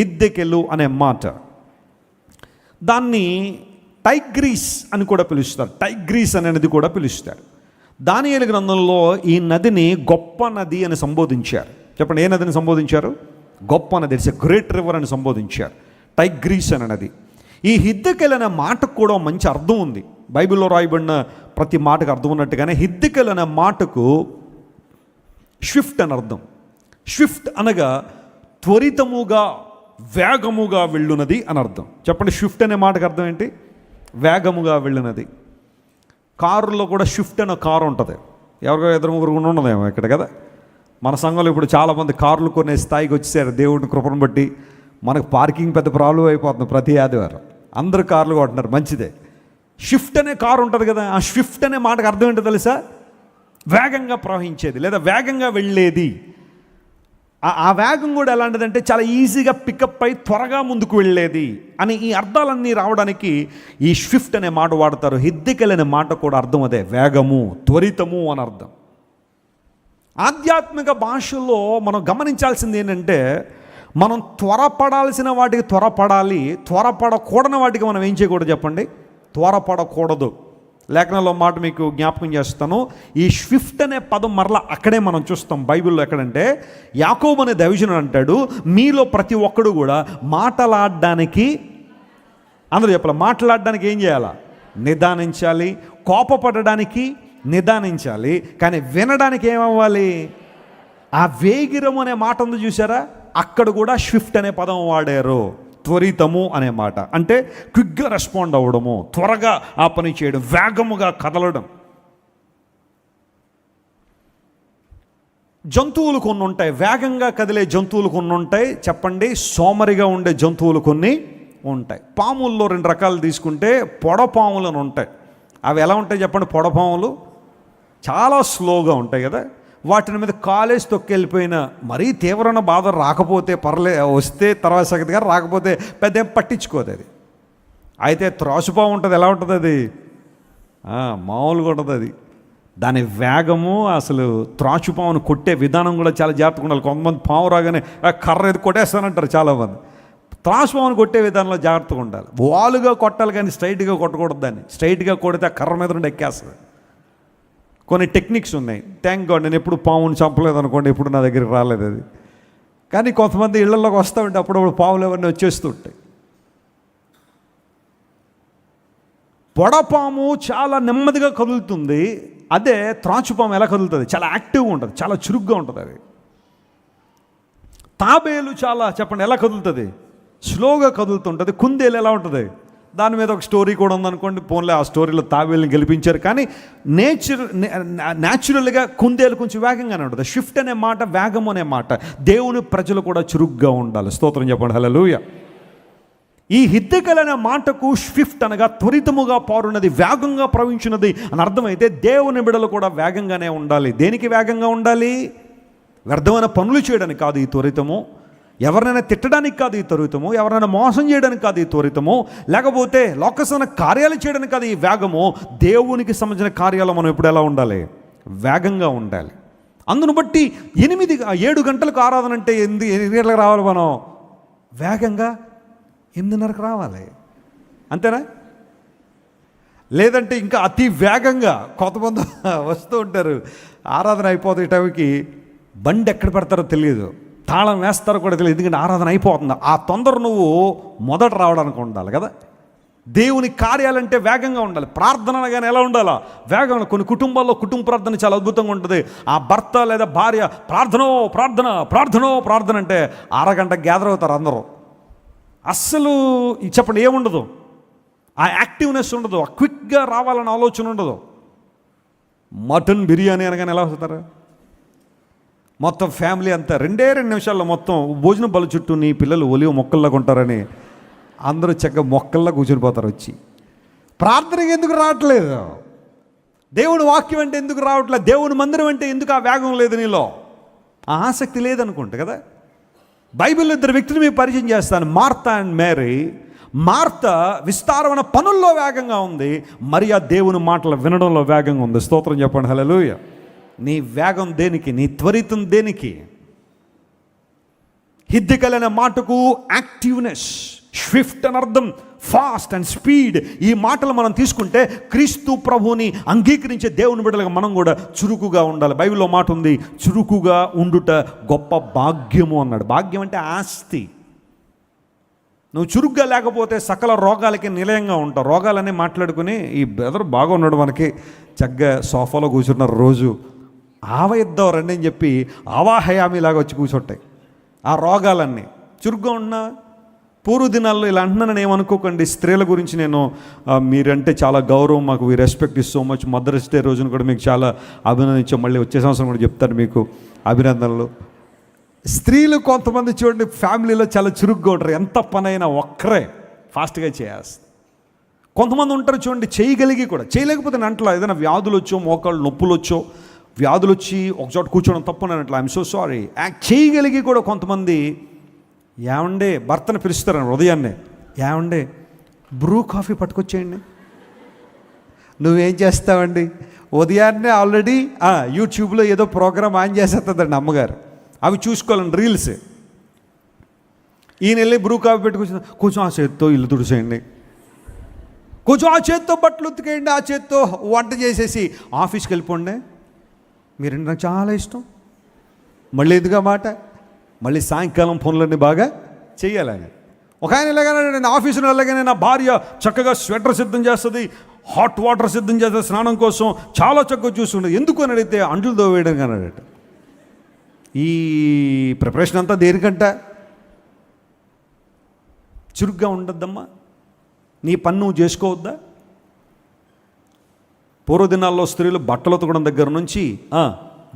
Hiddekel అనే మాట. దాన్ని టైగ్రీస్ అని కూడా పిలుస్తారు. టైగ్రీస్ అనేది కూడా పిలుస్తారు. దానియేలు గ్రంథంలో ఈ నదిని గొప్ప నది అని సంబోధించారు. చెప్పండి ఏ నదిని సంబోధించారు? గొప్ప నది ఇట్స్ ఎ గ్రేట్ రివర్ అని సంబోధించారు. టైగ్రీస్ అనే నది. ఈ హిద్దెకెల్ అనే మాటకు కూడా మంచి అర్థం ఉంది. బైబిల్లో రాయబడిన ప్రతి మాటకు అర్థం ఉన్నట్టుగానే హిద్దెకెల్ అనే మాటకు షిఫ్ట్ అని అర్థం. షిఫ్ట్ అనగా త్వరితముగా వేగముగా వెళ్ళునది అని అర్థం. చెప్పండి షిఫ్ట్ అనే మాటకు అర్థం ఏంటి? వేగముగా వెళ్ళినది. కారులో కూడా షిఫ్ట్ అనే కారు ఉంటుంది. ఎవరికో ఇద్దరు ముగ్గురు ఉండదేమో ఇక్కడ కదా? మన సంఘంలో ఇప్పుడు చాలామంది కార్లు కొనే స్థాయికి వచ్చేసారు. దేవుడిని కృపను బట్టి మనకు పార్కింగ్ పెద్ద ప్రాబ్లం అయిపోతుంది ప్రతి ఆదివారం. అందరు కార్లు కొంటున్నారు మంచిదే. షిఫ్ట్ అనే కారు ఉంటుంది కదా ఆ షిఫ్ట్ అనే మాటకు అర్థం ఏంటో తెలుసా? వేగంగా ప్రవహించేది లేదా వేగంగా వెళ్ళేది. ఆ- వేగం కూడా ఎలాంటిదంటే చాలా ఈజీగా పికప్ అయి త్వరగా ముందుకు వెళ్ళేది అని ఈ అర్థాలన్నీ రావడానికి ఈ షిఫ్ట్ అనే మాట వాడతారు. హిద్దికల్ అనే మాట కూడా అర్థం అదే. వేగము త్వరితము అని అర్థం. ఆధ్యాత్మిక భాషలో మనం గమనించాల్సింది ఏంటంటే మనం త్వరపడాల్సిన వాటికి త్వరపడాలి త్వరపడకూడని వాటికి మనం ఏం చేయకూడదు చెప్పండి? త్వరపడకూడదు. లేఖనంలో మాట మీకు జ్ఞాపకం చేస్తాను. ఈ స్విఫ్ట్ అనే పదం మరలా అక్కడే మనం చూస్తాం బైబిల్లో ఎక్కడంటే యాకోబు అనే దైవజనుడు అంటాడు మీలో ప్రతి ఒక్కడు కూడా మాటలాడడానికి అందరూ చెప్పాలి మాట్లాడడానికి ఏం చేయాలా? నిదానించాలి కోపపడడానికి నిదానించాలి కానీ వినడానికి ఏమవ్వాలి? ఆ వేగిరం అనే మాట ఉంది చూసారా? అక్కడ కూడా స్విఫ్ట్ అనే పదం వాడారు. త్వరితము అనే మాట. అంటే క్విక్గా రెస్పాండ్ అవ్వడము త్వరగా ఆ పని చేయడం వేగముగా కదలడం. జంతువులు కొన్ని ఉంటాయి వేగంగా కదిలే జంతువులు కొన్ని ఉంటాయి చెప్పండి సోమరిగా ఉండే జంతువులు కొన్ని ఉంటాయి. పాముల్లో రెండు రకాలు తీసుకుంటే పొడపాములు అని ఉంటాయి. అవి ఎలా ఉంటాయి చెప్పండి పొడపాములు? చాలా స్లోగా ఉంటాయి కదా. వాటిని మీద కాలేజ్ తొక్కెళ్ళిపోయిన మరీ తీవ్రమైన బాధ రాకపోతే పర్లే వస్తే తర్వాత సగతిగా రాకపోతే పెద్ద ఏం పట్టించుకోదు అది. అయితే త్రాసుపా ఉంటుంది ఎలా ఉంటుంది అది? మామూలుగా ఉంటుంది అది. దాని వేగము అసలు త్రాచుపావును కొట్టే విధానం కూడా చాలా జాగ్రత్తగా ఉండాలి. కొంతమంది పాము రాగానే కర్ర ఇది కొట్టేస్తానంటారు చాలామంది. త్రాసుపావును కొట్టే విధానంలో జాగ్రత్తగా ఉండాలి. వాలుగా కొట్టాలి కానీ స్ట్రైట్గా కొట్టకూడదు దాన్ని. స్ట్రైట్గా కొడితే ఆ కర్ర మీద నుండి ఎక్కేస్తుంది. కొన్ని టెక్నిక్స్ ఉన్నాయి. థ్యాంక్ గాడ్ నేను ఎప్పుడు పావును చంపలేదు అనుకోండి ఎప్పుడు నా దగ్గరికి రాలేదు అది. కానీ కొంతమంది ఇళ్ళలోకి వస్తూ ఉంటే అప్పుడప్పుడు పావులు ఎవరిని వచ్చేస్తుంటాయి పొడపాము చాలా నెమ్మదిగా కదులుతుంది. అదే త్రాచుపాము ఎలా కదులుతుంది? చాలా యాక్టివ్గా ఉంటుంది చాలా చురుగ్గా ఉంటుంది అది. తాబేలు చాలా చెప్పండి ఎలా కదులుతుంది? స్లోగా కదులుతుంటుంది. కుందేలు ఎలా ఉంటుంది? దాని మీద ఒక స్టోరీ కూడా ఉందనుకోండి. పోన్లే ఆ స్టోరీలో తాబేలుని గెలిపించారు. కానీ నేచర్ న్యాచురల్గా కుందేలు కొంచెం వేగంగానే ఉంటుంది. షిఫ్ట్ అనే మాట వేగం అనే మాట. దేవుని ప్రజలు కూడా చురుగ్గా ఉండాలి. స్తోత్రం చెప్పండి. హలలుయ ఈ హిద్దెకల్ అనే మాటకు షిఫ్ట్ అనగా త్వరితముగా పారున్నది వేగంగా ప్రవహించినది అని అర్థమైతే దేవుని బిడలు కూడా వేగంగానే ఉండాలి. దేనికి వేగంగా ఉండాలి? వ్యర్థమైన పనులు చేయడానికి కాదు ఈ త్వరితము. ఎవరినైనా తిట్టడానికి కాదు ఈ త్వరితము ఎవరైనా మోసం చేయడానికి కాదు ఈ త్వరితము లేకపోతే లోకసన కార్యాలు చేయడానికి కాదు ఈ వేగము దేవునికి సంబంధించిన కార్యాలు మనం ఇప్పుడు ఎలా ఉండాలి? వేగంగా ఉండాలి. అందును బట్టి ఎనిమిది ఏడు గంటలకు ఆరాధన అంటే ఎనిమిది ఎనిమిది గంటలకు రావాలి మనం? వేగంగా ఎనిమిదిన్నరకు రావాలి. అంతేనా? లేదంటే ఇంకా అతి వేగంగా కొంతమంది వస్తూ ఉంటారు. ఆరాధన అయిపోతే టైంకి బండి ఎక్కడ పెడతారో తెలియదు. తాళం వేస్తారో కూడా తెలియదు. ఎందుకంటే ఆరాధన అయిపోతుంది. ఆ తొందర నువ్వు మొదట రావడానికి ఉండాలి కదా. దేవుని కార్యాలంటే వేగంగా ఉండాలి. ప్రార్థన అనగానే ఎలా ఉండాలా? వేగంగా. కొన్ని కుటుంబాల్లో కుటుంబ ప్రార్థన చాలా అద్భుతంగా ఉంటుంది. ఆ భర్త లేదా భార్య ప్రార్థనో ప్రార్థన ప్రార్థనో ప్రార్థన అంటే అరగంట గ్యాదర్ అవుతారు అందరూ. అస్సలు చెప్పండి ఏముండదు. ఆ యాక్టివ్నెస్ ఉండదు. ఆ క్విక్గా రావాలనే ఆలోచన ఉండదు. మటన్ బిర్యానీ అనగానే ఎలా వస్తారు? మొత్తం ఫ్యామిలీ అంతా రెండే రెండు నిమిషాల్లో మొత్తం భోజనం బల చుట్టూ నీ పిల్లలు ఒలివ మొక్కల్లాగా ఉంటారని అందరూ చక్కగా మొక్కల్లా కూర్చొనిపోతారు వచ్చి. ప్రార్థనకి ఎందుకు రావట్లేదు? దేవుని వాక్యం అంటే ఎందుకు రావట్లేదు దేవుని మందిరం అంటే ఎందుకు ఆ వేగం లేదు నీలో? ఆ ఆసక్తి లేదనుకుంటా కదా? బైబిల్ ఇద్దరు వ్యక్తులు మీకు పరిచయం చేస్తాను. Martha and Mary. మార్త విస్తారమైన పనుల్లో వేగంగా ఉంది. మరి ఆ దేవుని మాటలు వినడంలో వేగంగా ఉంది. స్తోత్రం చెప్పండి. హల్లెలూయా. నీ వేగం దేనికి నీ త్వరితం దేనికి? హిద్ది కలిగిన మాటకు యాక్టివ్నెస్ స్విఫ్ట్ అని అర్థం ఫాస్ట్ అండ్ స్పీడ్ ఈ మాటలు మనం తీసుకుంటే క్రీస్తు ప్రభువుని అంగీకరించే దేవుని బిడ్డలుగా మనం కూడా చురుకుగా ఉండాలి. బైబిల్లో మాట ఉంది చురుకుగా ఉండుట గొప్ప భాగ్యము అన్నాడు. భాగ్యం అంటే ఆస్తి. నువ్వు చురుగ్గా లేకపోతే సకల రోగాలకి నిలయంగా ఉంటావు. రోగాలనే మాట్లాడుకుని ఈ బ్రదర్ బాగా ఉన్నాడు మనకి. చక్కగా సోఫాలో కూర్చున్నారు రోజు ఆవ ఇద్దాం రండి అని చెప్పి ఆవాహయామిలాగా వచ్చి కూర్చుంటాయి ఆ రోగాలన్నీ. చురుగ్గా ఉన్నా పూర్వ దినాల్లో ఇలా అంటున్నానని ఏమనుకోకండి. స్త్రీల గురించి నేను మీరంటే చాలా గౌరవం మాకు we respect is so much Mother's Day రోజున కూడా మీకు చాలా అభినందించాం మళ్ళీ వచ్చే సంవత్సరం కూడా చెప్తాను మీకు అభినందనలు. స్త్రీలు కొంతమంది చూడండి ఫ్యామిలీలో చాలా చురుగ్గా ఉంటారు. ఎంత పనైనా ఒక్కరే ఫాస్ట్గా చేయాల్సింది. కొంతమంది ఉంటారు చూడండి చేయగలిగి కూడా. చేయలేకపోతే అంటలా ఏదైనా వ్యాధులు వచ్చో మోకాళ్ళు నొప్పులు వచ్చో వ్యాధులు వచ్చి ఒకచోట కూర్చోవడం తప్పు అట్లా ఐఎమ్ సో సారీ యాక్ట్ చేయగలిగి కూడా కొంతమంది ఏమండే భర్తను పిలుస్తారని ఉదయాన్నే ఏమండే బ్రూ కాఫీ పట్టుకొచ్చేయండి. నువ్వేం చేస్తావండి? ఉదయాన్నే ఆల్రెడీ యూట్యూబ్లో ఏదో ప్రోగ్రామ్ ఆన్ చేసేస్తుందండి అమ్మగారు. అవి చూసుకోవాలండి రీల్స్. ఈయన వెళ్ళి బ్రూ కాఫీ పెట్టుకొచ్చిన కొంచెం ఆ చేత్తో ఇల్లు తుడిసేయండి. కొంచెం ఆ చేత్తో బట్టలు ఉతికేయండి ఆ చేత్తో వంట చేసేసి ఆఫీస్కి వెళ్ళిపోండి. మీరు నాకు చాలా ఇష్టం. మళ్ళీ ఎదుగా మాట మళ్ళీ సాయంకాలం పనులన్నీ బాగా చేయాలని ఒక ఆయన ఇలాగనే నేను ఆఫీసులో వెళ్ళగానే నా భార్య చక్కగా స్వెటర్ సిద్ధం చేస్తుంది హాట్ వాటర్ సిద్ధం చేస్తుంది స్నానం కోసం చాలా చక్కగా చూస్తుండే ఎందుకు అని అడిగితే అంట్లు దోవేయడం అన్నాడట. ఈ ప్రిపరేషన్ అంతా దేనికంట? చురుగ్గా ఉండద్దమ్మా. నీ పన్ను నువ్వు చేసుకోవద్దా? పూర్వదినాల్లో స్త్రీలు బట్టలు ఉతకడం దగ్గర నుంచి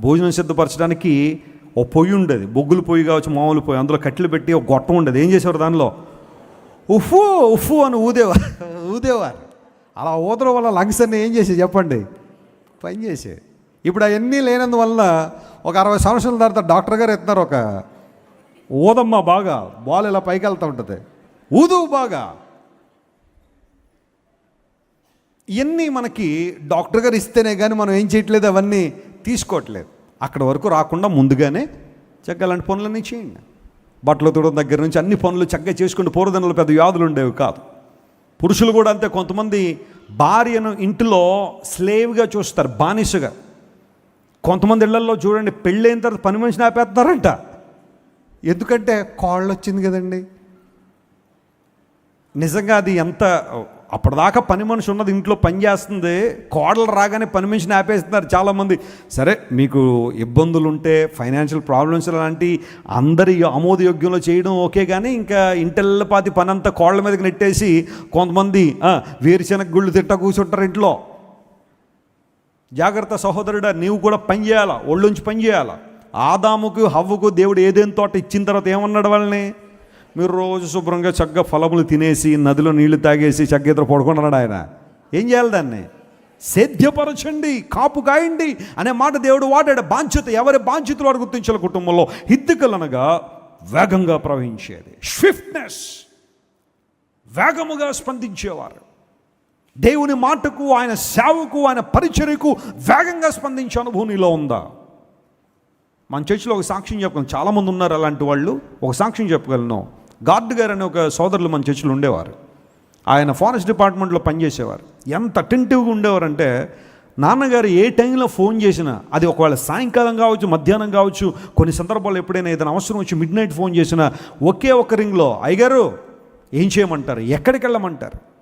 భోజనం సిద్ధపరచడానికి ఓ పొయ్యి ఉండేది. బొగ్గులు పొయ్యి కావచ్చు మామూలు పొయ్యి. అందులో కట్టెలు పెట్టి ఒక గొట్టం ఉండేది. ఏం చేసేవారు దానిలో? ఉఫు ఉఫు అని ఊదేవారు ఊదేవారు. అలా ఊదడం వల్ల లంగ్స్ అన్నీ ఏం చేసేది చెప్పండి? పని చేసే ఇప్పుడు అవన్నీ లేనందువల్ల ఒక అరవై సంవత్సరాల తర్వాత డాక్టర్ గారు ఎత్తున్నారు ఒక ఊదమ్మ బాగా. బాల్ ఇలా పైకి వెళ్తూ ఉంటుంది. ఊదు బాగా. ఇవన్నీ మనకి డాక్టర్ గారు ఇస్తేనే కానీ మనం ఏం చేయట్లేదు అవన్నీ తీసుకోవట్లేదు. అక్కడ వరకు రాకుండా ముందుగానే చక్కగా అలాంటి పనులన్నీ చేయండి. బట్టలు తుడడం దగ్గర నుంచి అన్ని పనులు చక్కగా చేసుకుంటూ పూర్వదినంలో పెద్ద వ్యాధులు ఉండేవి కాదు. పురుషులు కూడా అంతే కొంతమంది భార్యను ఇంటిలో స్లేవ్గా చూస్తారు బానిసగా. కొంతమంది ఇళ్ళలో చూడండి పెళ్ళైన తర్వాత పని మనిషిని ఆపేస్తున్నారంట. ఎందుకంటే కాళ్ళు వచ్చింది కదండి. నిజంగా అది ఎంత అప్పటిదాకా పని మనిషి ఉన్నది ఇంట్లో పని చేస్తుంది కోడలు రాగానే పని మనిషిని ఆపేస్తున్నారు చాలామంది. సరే మీకు ఇబ్బందులు ఉంటే ఫైనాన్షియల్ ప్రాబ్లమ్స్ లాంటి అందరి ఆమోదయోగ్యంలో చేయడం ఓకే కానీ ఇంకా ఇంటెల్లపాతి పని అంతా కోళ్ళ మీదకి నెట్టేసి కొంతమంది వేరుశనగ వేరుశెనగ గుళ్ళు తిట్ట కూర్చుంటారు ఇంట్లో. జాగ్రత్త సహోదరుడా నీవు కూడా పని చేయాలా? ఒళ్ళుంచి పని చేయాలా? ఆదాముకు హవ్వకు దేవుడు ఏదేం తోట ఇచ్చిన తర్వాత ఏమన్నాడు వాళ్ళని? మీరు రోజు శుభ్రంగా చక్కగా ఫలములు తినేసి నదిలో నీళ్ళు తాగేసి చక్కగా ఇద్దరు పడుకున్నాడు ఆయన. ఏం చేయాలి దాన్ని? సేద్యపరచండి కాపు కాయండి అనే మాట దేవుడు వాడాడు. బాధ్యత ఎవరి బాధ్యతలు వాడు గుర్తించాలి కుటుంబంలో? హిద్దుకలనగా వేగంగా ప్రవహించేది. స్విఫ్ట్నెస్ వేగముగా స్పందించేవారు. దేవుని మాటకు ఆయన సేవకు ఆయన పరిచర్యకు వేగంగా స్పందించే అనుభవం నీలో ఉందా? మన చర్చిలో ఒక సాక్ష్యం చెప్పగలను. చాలామంది ఉన్నారు అలాంటి వాళ్ళు. ఒక సాక్ష్యం చెప్పగలను. గార్డ్ గారు అనే ఒక సోదరులు మన చర్చిలో ఉండేవారు. ఆయన ఫారెస్ట్ డిపార్ట్మెంట్లో పనిచేసేవారు. ఎంత అటెంటివ్గా ఉండేవారంటే నాన్నగారు ఏ టైంలో ఫోన్ చేసినా అది ఒకవేళ సాయంకాలం కావచ్చు మధ్యాహ్నం కావచ్చు కొన్ని సందర్భాల్లో ఎప్పుడైనా ఏదైనా అవసరం వచ్చి మిడ్ నైట్ ఫోన్ చేసినా ఒకే ఒక రింగ్లో అయ్యగారు ఏం చేయమంటారు? ఎక్కడికి వెళ్ళమంటారు?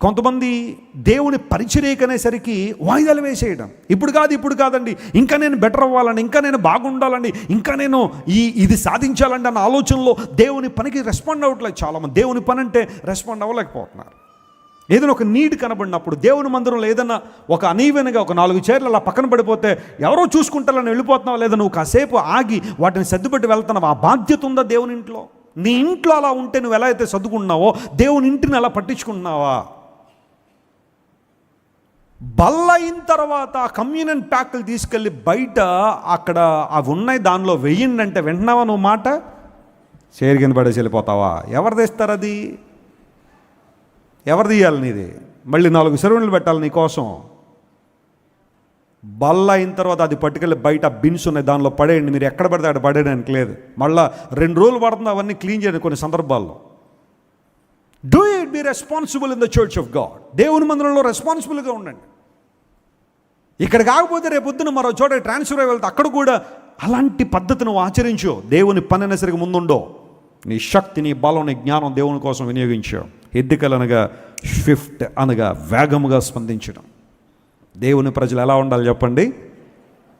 కొంతమంది దేవుని పరిచరేకనేసరికి వాయిదాలు వేసేయడం ఇప్పుడు కాదు ఇప్పుడు కాదండి. ఇంకా నేను బెటర్ అవ్వాలని ఇంకా నేను బాగుండాలని ఇంకా నేను ఈ ఇది సాధించాలండి అన్న ఆలోచనలో దేవుని పనికి రెస్పాండ్ అవ్వట్లేదు చాలామంది. దేవుని పని అంటే రెస్పాండ్ అవ్వలేకపోతున్నారు. ఏదైనా ఒక నీడ్ కనబడినప్పుడు దేవుని మందిరంలో ఏదైనా ఒక అనీవెనగా ఒక నాలుగు చీరలు అలా పక్కన పడిపోతే ఎవరో చూసుకుంటారని వెళ్ళిపోతున్నావు లేదా నువ్వు కాసేపు ఆగి వాటిని సర్దుపెట్టి వెళ్తున్నావు? ఆ బాధ్యత ఉందా దేవుని ఇంట్లో? నీ ఇంట్లో అలా ఉంటే నువ్వు ఎలా అయితే సర్దుకుంటున్నావో దేవుని ఇంటిని అలా పట్టించుకుంటున్నావా? బల్ల అయిన తర్వాత కమ్యూనియన్ ప్యాక్లు తీసుకెళ్ళి బయట అక్కడ అవి ఉన్నాయి దానిలో వెయ్యండి అంటే వింటున్నావా నువ్వు మాట? చేరు కింద పడేసి వెళ్ళిపోతావా? ఎవరు తెస్తారు అది? ఎవరు తీయాలి నీది? మళ్ళీ నాలుగు సెలవులు పెట్టాలి నీకోసం బల్ల అయిన తర్వాత అది పట్టుకెళ్ళి బయట బిన్స్ ఉన్నాయి దానిలో పడేయండి మీరు ఎక్కడ పడితే అక్కడ పడేయడానికి లేదు. మళ్ళీ రెండు రోజులు పడుతుంది అవన్నీ క్లీన్ చేయండి కొన్ని సందర్భాల్లో. Do it be responsible in the church of God దేవుని మందిరంలో రెస్పాన్సిబుల్గా ఉండండి. ఇక్కడ కాకపోతే రేపు పొద్దున మరో చోట ట్రాన్స్ఫర్ అయి వెళ్తే. అక్కడ కూడా అలాంటి పద్ధతిని నువ్వు ఆచరించు. దేవుని పని అయినా సరిగా ముందుండో. నీ శక్తి నీ బలం నీ జ్ఞానం దేవుని కోసం వినియోగించు. ఎద్దికలు అనగా స్విఫ్ట్ అనగా వేగముగా స్పందించడం. దేవుని ప్రజలు ఎలా ఉండాలి చెప్పండి?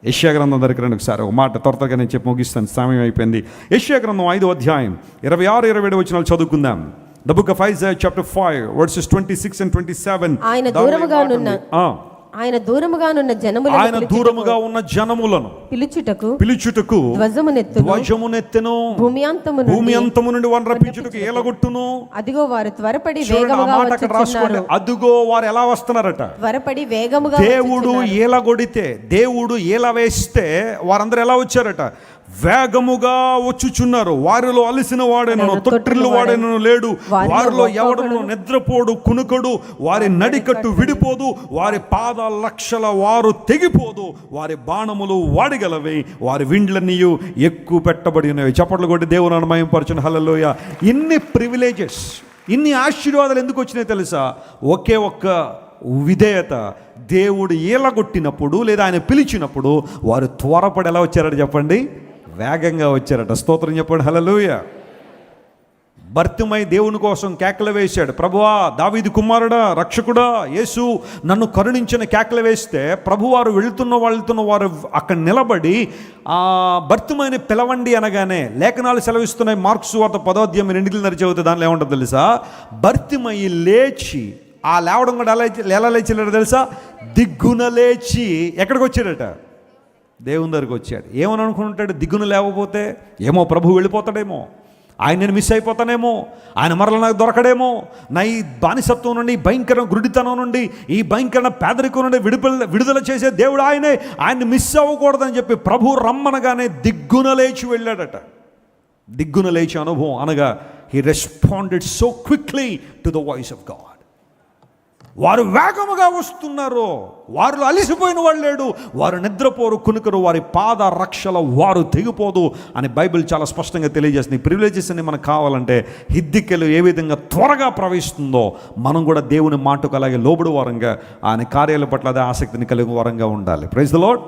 యశ్యా గ్రంథం దగ్గర రండి ఒకసారి. ఒక మాట త్వర త్వరగా నేను చెప్పి ముగిస్తాను. సమయం అయిపోయింది. యశ్యా గ్రంథం ఐదో అధ్యాయం ఇరవై ఆరు ఇరవై ఏడు వచ్చిన చదువుకుందాం. The book of Isaiah chapter five verses twenty six and twenty seven ఆయన దూరముగా ఆయన దూరముగానున్న జనములను ఆయన దూరముగా ఉన్న జనములను పిలుచుటకు పిలుచుటకు ధ్వజమునెత్తును ధ్వజమునెత్తెను భూమి అంతము భూమి నుండి అంతము నుండి వన రప్పించుటకు ఏలగొట్టును. అదిగో వారు త్వరపడి వేగముగా అక్కడ రాసుకోండి. వచ్చుచున్నారు అదుగో వారు ఎలా వస్తున్నారట? త్వరపడి వేగముగా దేవుడు వచ్చుచున్నారు. ఏల కొడితే దేవుడు ఏల వేస్తే వారందరూ ఎలా వచ్చారట? వేగముగా వచ్చుచున్నారు. వారిలో అలిసిన వాడేనను వాడెను, తొట్టిల్లు వాడేనను లేడు. వారిలో ఎవడను నిద్రపోడు కునుకడు. వారి నడికట్టు విడిపోదు. వారి పాద లక్షల వారు తెగిపోదు. వారి బాణములు వాడిగలవి. వారి విండ్లన్నీయు ఎక్కువ పెట్టబడి ఉన్నవి. చప్పట్లు కొట్టి దేవుని అనుమయం పరచుని హల్లలోయ. ఇన్ని ప్రివిలేజెస్ ఇన్ని ఆశీర్వాదాలు ఎందుకు వచ్చినాయి తెలుసా? ఒకే ఒక్క విధేయత. దేవుడు ఈలగొట్టినప్పుడు లేదా ఆయన పిలిచినప్పుడు వారు త్వరపడి ఎలా వచ్చారట చెప్పండి? వేగంగా వచ్చారట. స్తోత్రం చెప్పాడు. హలలుయ భర్తమై దేవుని కోసం కేకలు వేశాడు. ప్రభువా దావీది కుమారుడా రక్షకుడా యేసు నన్ను కరుణించిన కేకలు వేస్తే ప్రభువారు వెళుతున్న వెళ్తున్న వారు అక్కడ నిలబడి ఆ భర్తమైన పిలవండి అనగానే లేఖనాలు సెలవిస్తున్నాయి. మార్క్స్ వార్త పదోధ్యాయం రెండింటికి నడిచి చదివితే దానిలో ఏముంటుంది తెలుసా? భర్తమయ్యి లేచి ఆ లేవడం కూడా ఎలా ఎలా లేచిలేడు తెలుసా? దిగ్గున లేచి ఎక్కడికి వచ్చాడట దేవుని దగ్గరికి వచ్చాడు. ఏమని అనుకుంటాడు? దిగ్గున లేవపోతే ఏమో ప్రభు వెళ్ళిపోతాడేమో. ఆయన నేను మిస్ అయిపోతానేమో. ఆయన మరల నాకు దొరకడేమో. నా ఈ బానిసత్వం నుండి ఈ భయంకర గుడితనం నుండి ఈ భయంకర పేదరికం నుండి విడుదల విడుదల చేసే దేవుడు ఆయనే. ఆయన్ని మిస్ అవ్వకూడదని చెప్పి ప్రభు రమ్మనగానే దిగ్గున లేచి వెళ్ళాడట. దిగ్గున లేచి అనుభవం అనగా he responded so quickly to the voice of God వారు వేగముగా వస్తున్నారు వారు అలిసిపోయిన వాళ్ళు లేడు వారు నిద్రపోరు కునుకరు వారి పాద రక్షల వారు తెగిపోదు అని బైబిల్ చాలా స్పష్టంగా తెలియజేస్తుంది. ప్రివిలేజెస్ అని మనకు కావాలంటే హిద్దికెలు ఏ విధంగా త్వరగా ప్రవహిస్తుందో మనం కూడా దేవుని మాటకు అలాగే లోబడి వారంగా ఆయన కార్యాల పట్ల అదే ఆసక్తిని కలిగి వారంగా ఉండాలి. Praise the lord